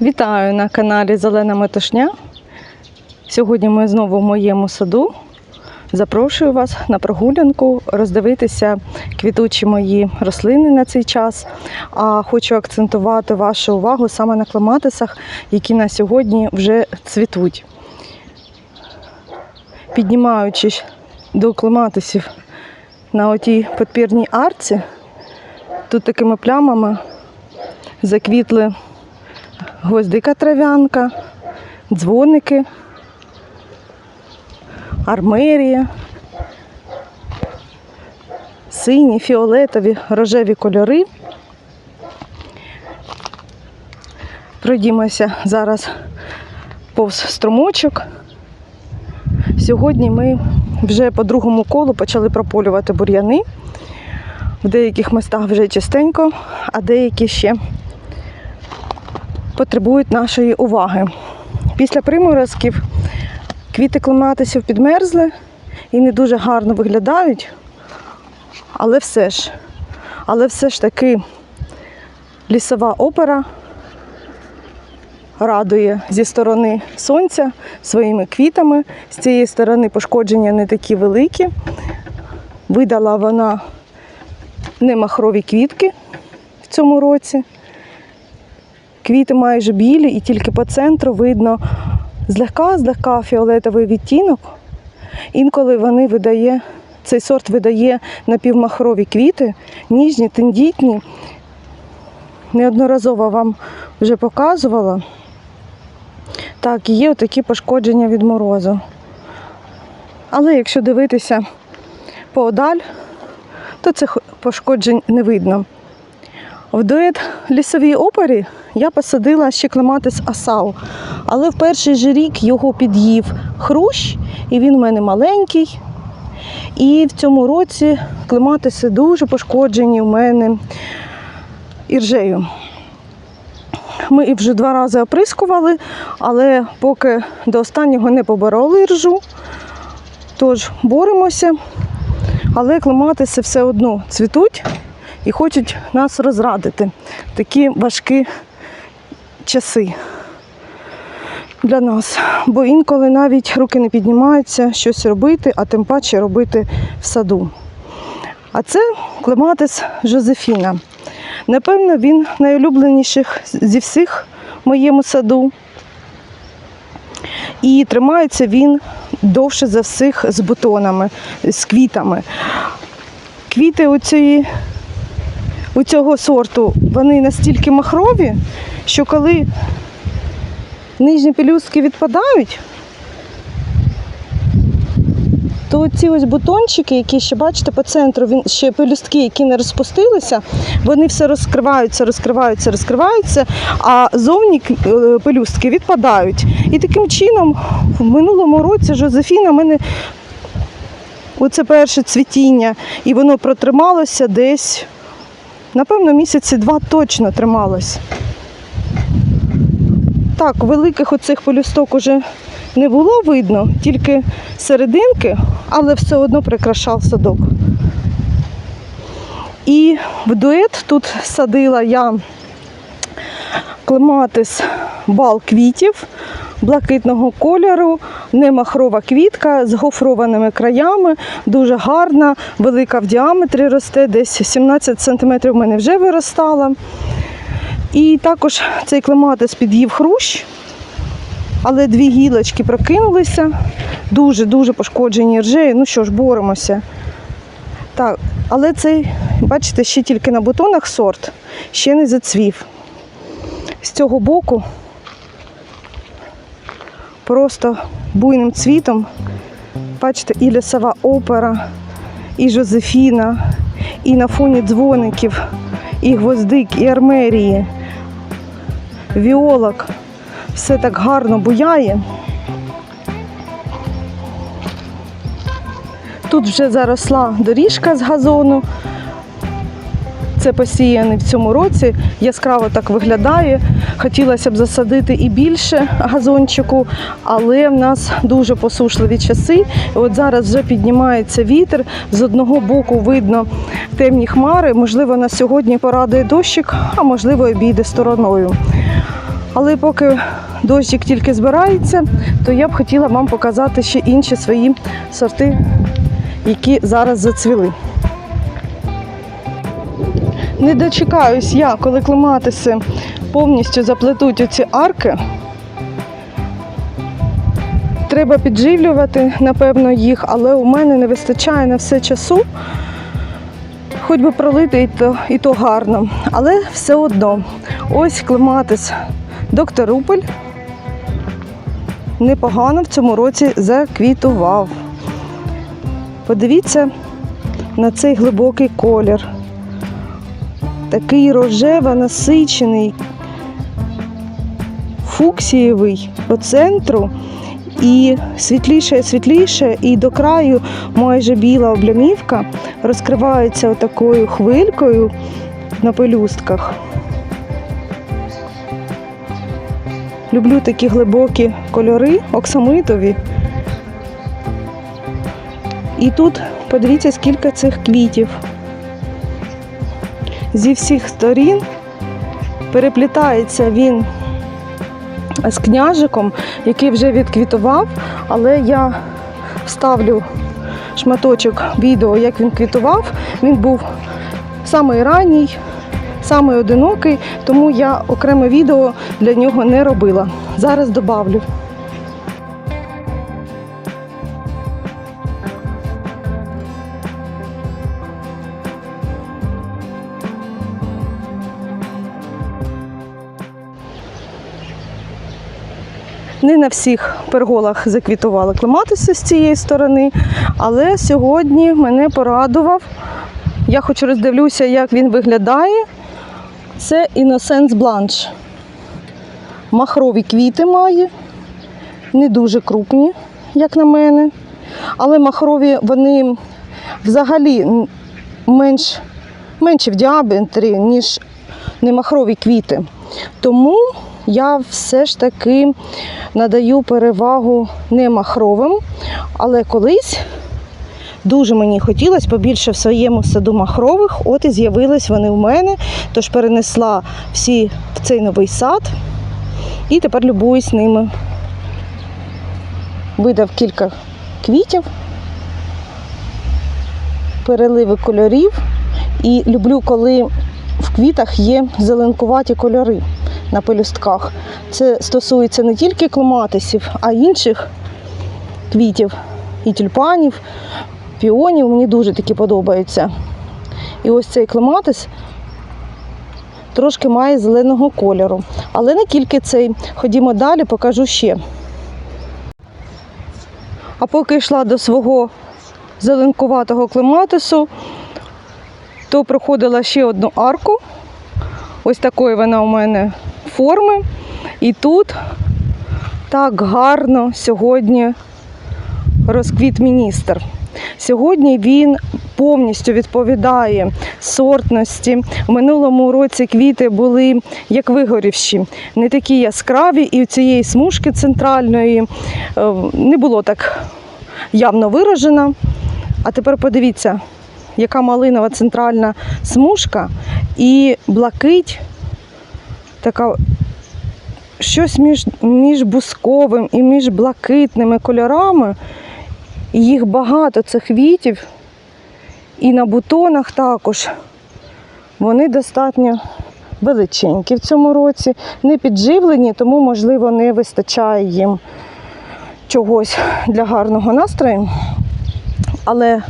Вітаю на каналі Зелена Метушня. Сьогодні ми знову в моєму саду. Запрошую вас на прогулянку, роздивитися квітучі мої рослини на цей час. А хочу акцентувати вашу увагу саме на клематисах, які на сьогодні вже цвітуть. Піднімаючись до клематисів на отій подпірній арці, тут такими плямами заквітли гвоздика трав'янка, дзвоники, армерія, сині, фіолетові, рожеві кольори. Пройдімося зараз повз струмочок. Сьогодні ми вже по другому колу почали прополювати бур'яни. В деяких містах вже чистенько, а деякі ще потребують нашої уваги. Після приморозків квіти клематисів підмерзли і не дуже гарно виглядають, але все ж, але все ж таки лісова опера радує зі сторони сонця своїми квітами. З цієї сторони пошкодження не такі великі. Видала вона немахрові квітки в цьому році. Квіти майже білі, і тільки по центру видно злегка-злегка фіолетовий відтінок. Інколи вони видає, цей сорт видає напівмахрові квіти, ніжні, тендітні. Неодноразово вам вже показувала. Так, є такі пошкодження від морозу. Але якщо дивитися поодаль, то цих пошкоджень не видно. В дует лісовій опері я посадила ще клематис асау, але в перший же рік його під'їв хрущ, і він у мене маленький. І в цьому році клематиси дуже пошкоджені у мене іржею. Ми вже два рази оприскували, але поки до останнього не побороли іржу. Тож боремося, але клематиси все одно цвітуть і хочуть нас розрадити в такі важкі часи для нас. Бо інколи навіть руки не піднімаються щось робити, а тим паче робити в саду. А це клематис Жозефіна. Напевно, він найулюбленіших зі всіх в моєму саду. І тримається він довше за всіх з бутонами, з квітами. Квіти у цієї у цього сорту вони настільки махрові, що коли нижні пелюстки відпадають, то ці ось бутончики, які ще бачите по центру, він ще пелюстки, які не розпустилися, вони все розкриваються, розкриваються, розкриваються, а зовні е, пелюстки відпадають. І таким чином в минулому році Жозефіна мене оце перше цвітіння, і воно протрималося десь Напевно, місяці два точно трималось. Так, великих оцих полюсток уже не було видно, тільки серединки, але все одно прикрашав садок. І в дует тут садила я клематис бал квітів блакитного кольору, немахрова квітка з гофрованими краями, дуже гарна, велика в діаметрі росте, десь 17 см в мене вже виростала. І також цей клематис під'їв хрущ, але дві гілочки прокинулися, дуже-дуже пошкоджені ржею. Ну що ж, боремося. Так, але цей, бачите, ще тільки на бутонах сорт, ще не зацвів. З цього боку просто буйним цвітом. Бачите, і лісова опера, і Жозефіна, і на фоні дзвоників, і гвоздик, і армерії, віолок. Все так гарно буяє. Тут вже заросла доріжка з газону. Це посіяний в цьому році, яскраво так виглядає. Хотілося б засадити і більше газончику, але в нас дуже посушливі часи. От зараз вже піднімається вітер. З одного боку видно темні хмари. Можливо, на сьогодні порадує дощик, а можливо, обійде стороною. Але поки дощик тільки збирається, то я б хотіла вам показати ще інші свої сорти, які зараз зацвіли. Не дочекаюсь я, коли клематиси повністю заплетуть оці арки. Треба підживлювати, напевно, їх, але у мене не вистачає на все часу. Хоч би пролити і то, і то гарно. Але все одно, ось клематис доктор Рупель непогано в цьому році заквітував. Подивіться на цей глибокий колір. Такий рожево насичений, фуксієвий по центру і світліше, світліше, і до краю майже біла облямівка розкривається отакою хвилькою на пелюстках. Люблю такі глибокі кольори, оксамитові. І тут подивіться, скільки цих квітів. Зі всіх сторін переплітається він з княжиком, який вже відквітував, але я вставлю шматочок відео, як він квітував. Він був самий ранній, самий одинокий, тому я окреме відео для нього не робила. Зараз добавлю. Не на всіх перголах заквітували клематиси з цієї сторони, але сьогодні мене порадував. Я хоч роздивлюся, як він виглядає. Це Innocence Blanche. Махрові квіти має, не дуже крупні, як на мене. Але махрові вони взагалі менш, менші в діаметрі, ніж немахрові квіти. Тому я все ж таки надаю перевагу не махровим, але колись дуже мені хотілося побільше в своєму саду махрових. От і з'явились вони в мене, тож перенесла всі в цей новий сад і тепер любуюсь ними. Видав кілька квітів, переливи кольорів. І люблю, коли в квітах є зеленкуваті кольори на пелюстках. Це стосується не тільки клематисів, а й інших квітів і тюльпанів, піонів. Мені дуже такі подобаються. І ось цей клематис трошки має зеленого кольору. Але не тільки цей. Ходімо далі, покажу ще. А поки йшла до свого зеленкуватого клематису, то проходила ще одну арку. Ось такої вона у мене форми. І тут так гарно сьогодні розквіт міністр. Сьогодні він повністю відповідає сортності. В минулому році квіти були як вигорівші, не такі яскраві, і у цієї смужки центральної е, не було так явно виражено. А тепер подивіться, яка малинова центральна смужка і блакить, така щось між, між бусковим і між блакитними кольорами. Їх багато цих квітів. І на бутонах також. Вони достатньо величенькі в цьому році, не підживлені, тому, можливо, не вистачає їм чогось для гарного настрою. Але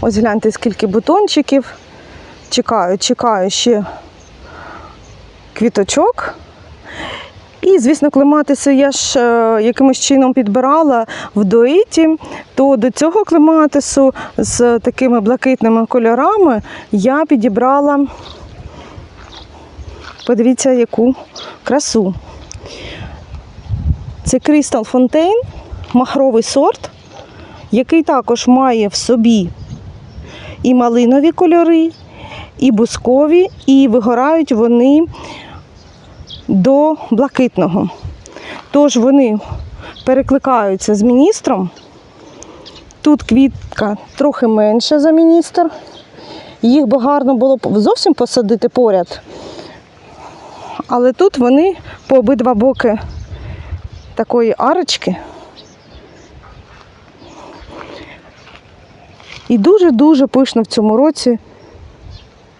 ось гляньте, скільки бутончиків. Чекаю, чекаю ще квіточок. І, звісно, клематиси я ж е, якимось чином підбирала в дуеті, то до цього клематису з такими блакитними кольорами я підібрала, подивіться, яку красу. Це Crystal Fontaine, махровий сорт, який також має в собі і малинові кольори, і бускові, і вигорають вони до блакитного. Тож вони перекликаються з міністром. Тут квітка трохи менша за міністр. Їх би гарно було зовсім посадити поряд. Але тут вони по обидва боки такої арочки. І дуже-дуже пишно в цьому році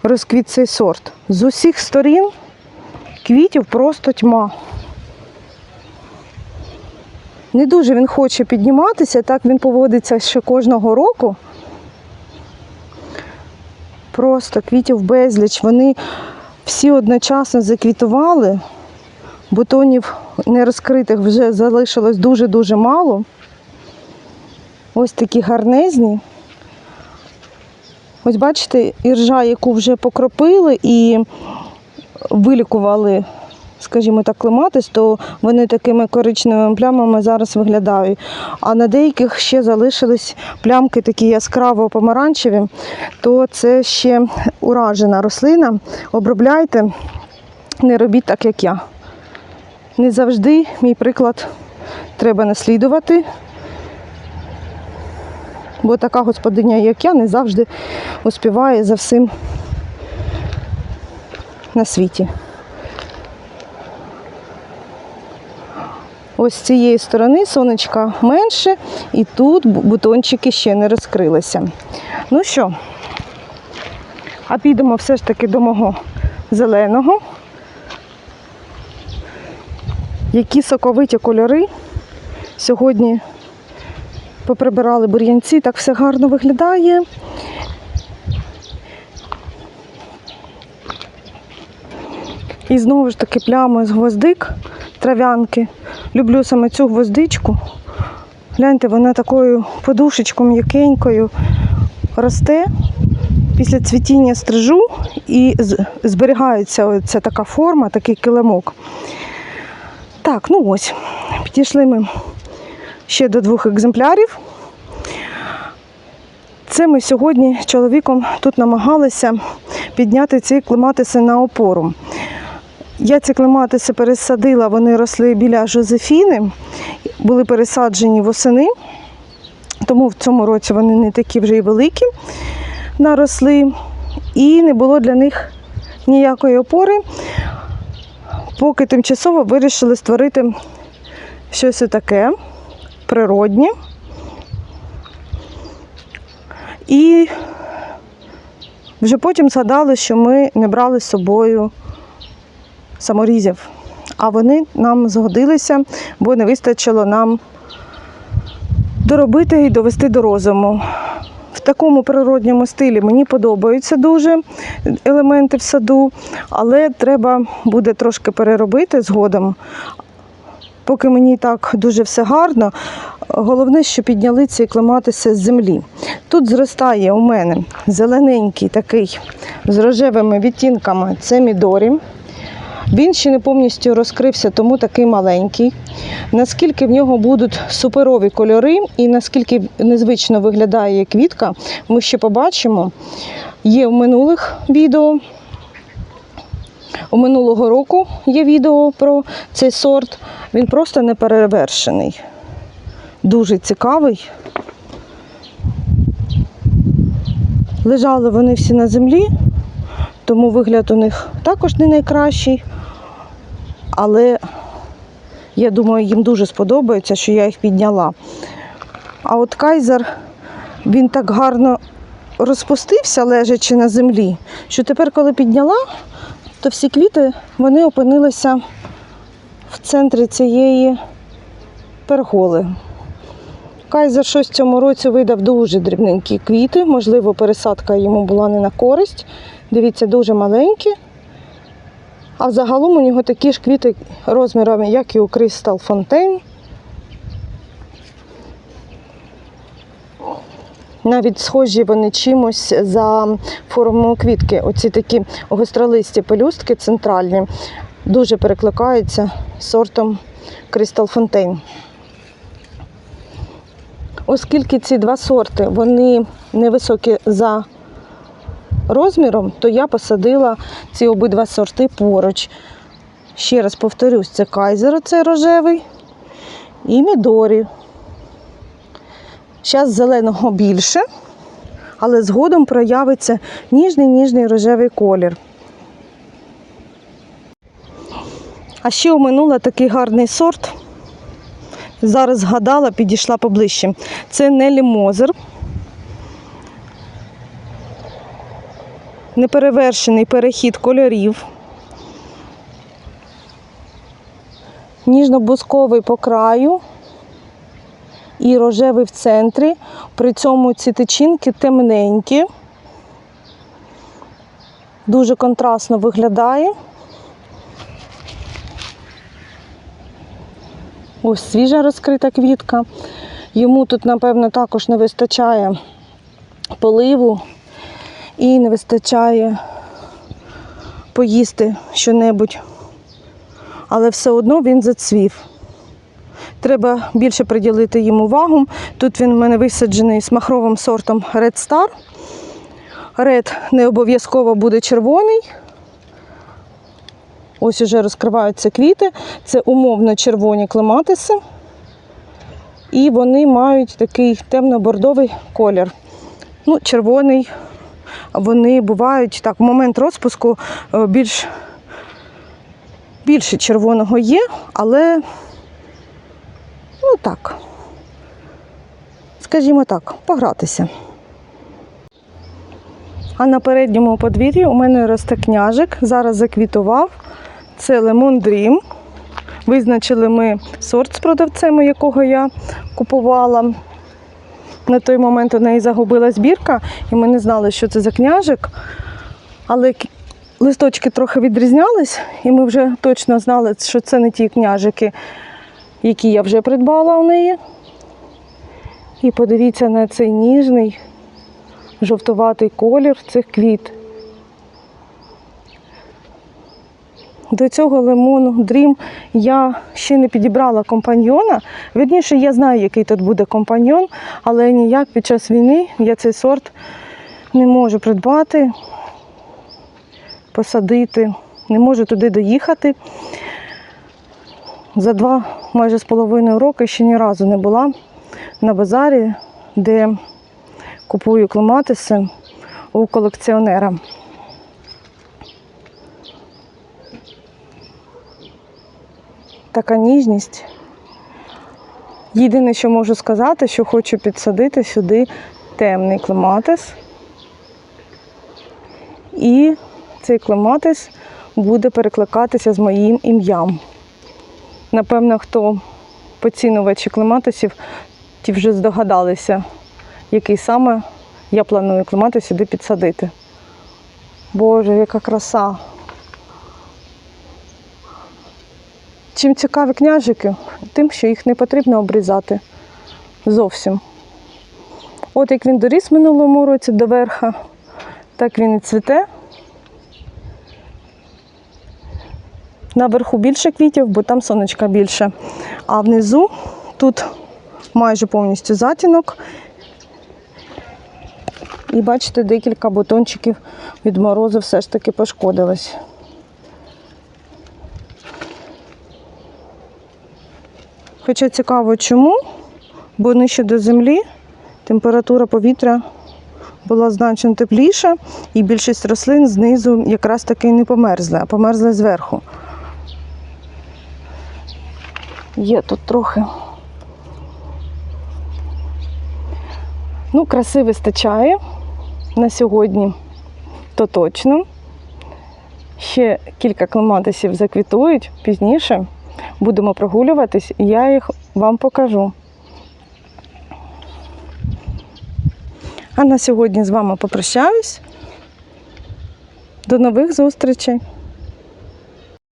розквіт цей сорт. З усіх сторін квітів просто тьма. Не дуже він хоче підніматися, так він поводиться ще кожного року. Просто квітів безліч. Вони всі одночасно заквітували. Бутонів нерозкритих вже залишилось дуже-дуже мало. Ось такі гарнезні. Ось бачите, іржа, яку вже покропили і вилікували, скажімо так, клематис, то вони такими коричневими плямами зараз виглядають. А на деяких ще залишились плямки такі яскраво помаранчеві, то це ще уражена рослина. Обробляйте, не робіть так, як я. Не завжди мій приклад треба наслідувати. Бо така господиня, як я, не завжди успіває за всім на світі. Ось з цієї сторони сонечка менше, і тут бутончики ще не розкрилися. Ну що, а підемо все ж таки до мого зеленого. Які соковиті кольори. Сьогодні поприбирали бур'янці, так все гарно виглядає. І знову ж таки плями з гвоздик, трав'янки. Люблю саме цю гвоздичку. Гляньте, вона такою подушечкою м'якенькою росте. Після цвітіння стрижу і зберігається ця така форма, такий килимок. Так, ну ось, підійшли ми ще до двох екземплярів. Це ми сьогодні з чоловіком тут намагалися підняти ці клематиси на опору. Я ці клематиси пересадила, вони росли біля Жозефіни, були пересаджені восени, тому в цьому році вони не такі вже й великі наросли, і не було для них ніякої опори, поки тимчасово вирішили створити щось таке природнє. І вже потім згадали, що ми не брали з собою саморізів. А вони нам згодилися, бо не вистачило нам доробити і довести до розуму. В такому природньому стилі мені подобаються дуже елементи в саду, але треба буде трошки переробити згодом. Поки мені так дуже все гарно, головне, що підняли ці клематиси з землі. Тут зростає у мене зелененький такий з рожевими відтінками це мідорі. Він ще не повністю розкрився, тому такий маленький. Наскільки в нього будуть суперові кольори і наскільки незвично виглядає квітка, ми ще побачимо. Є в минулих відео. У минулого року є відео про цей сорт. Він просто не перевершений. Дуже цікавий. Лежали вони всі на землі, тому вигляд у них також не найкращий. Але я думаю, їм дуже сподобається, що я їх підняла. А от кайзер, він так гарно розпустився, лежачи на землі, що тепер, коли підняла, то всі квіти вони опинилися в центрі цієї перголи. Кайзер щось в цьому році видав дуже дрібненькі квіти, можливо, пересадка йому була не на користь. Дивіться, дуже маленькі. А загалом у нього такі ж квіти розмірами, як і у Crystal Fontaine. Навіть схожі вони чимось за формою квітки. Оці такі гостролисті пелюстки центральні дуже перекликаються сортом Crystal Fontaine. Оскільки ці два сорти вони невисокі за розміром, то я посадила ці обидва сорти поруч. Ще раз повторюсь, це кайзер, це рожевий, і мідорі. Зараз зеленого більше, але згодом проявиться ніжний ніжний рожевий колір. А ще оминула такий гарний сорт. Зараз згадала, підійшла поближче. Це Нелі Мозер. Неперевершений перехід кольорів. Ніжно-бусковий по краю і рожевий в центрі. При цьому ці тичинки темненькі. Дуже контрастно виглядає. Ось свіжа розкрита квітка. Йому тут, напевно, також не вистачає поливу і не вистачає поїсти щонебудь. Але все одно він зацвів. Треба більше приділити їм увагу. Тут він в мене висаджений з махровим сортом Red Star. Ред не обов'язково буде червоний. Ось уже розкриваються квіти. Це умовно червоні клематиси. І вони мають такий темно-бордовий колір. Ну, червоний. Вони бувають так, в момент розпуску е, більш більше червоного є, але так, скажімо так, погратися. А на передньому подвір'ї у мене росте княжик, зараз заквітував. Це Lemon Dream. Визначили ми сорт з продавцем, якого я купувала. На той момент у неї загубила збірка, і ми не знали, що це за княжик. Але листочки трохи відрізнялись, і ми вже точно знали, що це не ті княжики, які я вже придбала у неї. І подивіться на цей ніжний жовтуватий колір цих квіт. До цього лимону Dream я ще не підібрала компаньйона. Вірніше, я знаю, який тут буде компаньйон, але ніяк під час війни я цей сорт не можу придбати, посадити, не можу туди доїхати. За два майже з половиною роки ще ні разу не була на базарі, де купую клематиси у колекціонера. Така ніжність. Єдине, що можу сказати, що хочу підсадити сюди темний клематис. І цей клематис буде перекликатися з моїм ім'ям. Напевно, хто поцінувачі клематисів, ті вже здогадалися, який саме я планую клематис сюди підсадити. Боже, яка краса! Чим цікаві княжики? Тим, що їх не потрібно обрізати зовсім. От як він доріс минулому році до верха, так він і цвіте. Наверху більше квітів, бо там сонечка більше. А внизу тут майже повністю затінок. І бачите, декілька бутончиків від морозу все ж таки пошкодилось. Хоча цікаво чому, бо нижче до землі температура повітря була значно тепліша, і більшість рослин знизу якраз таки не померзли, а померзли зверху. Є тут трохи. Ну, краси вистачає на сьогодні, то точно. Ще кілька клематисів заквітують пізніше. Будемо прогулюватись, і я їх вам покажу. А на сьогодні з вами попрощаюсь. До нових зустрічей!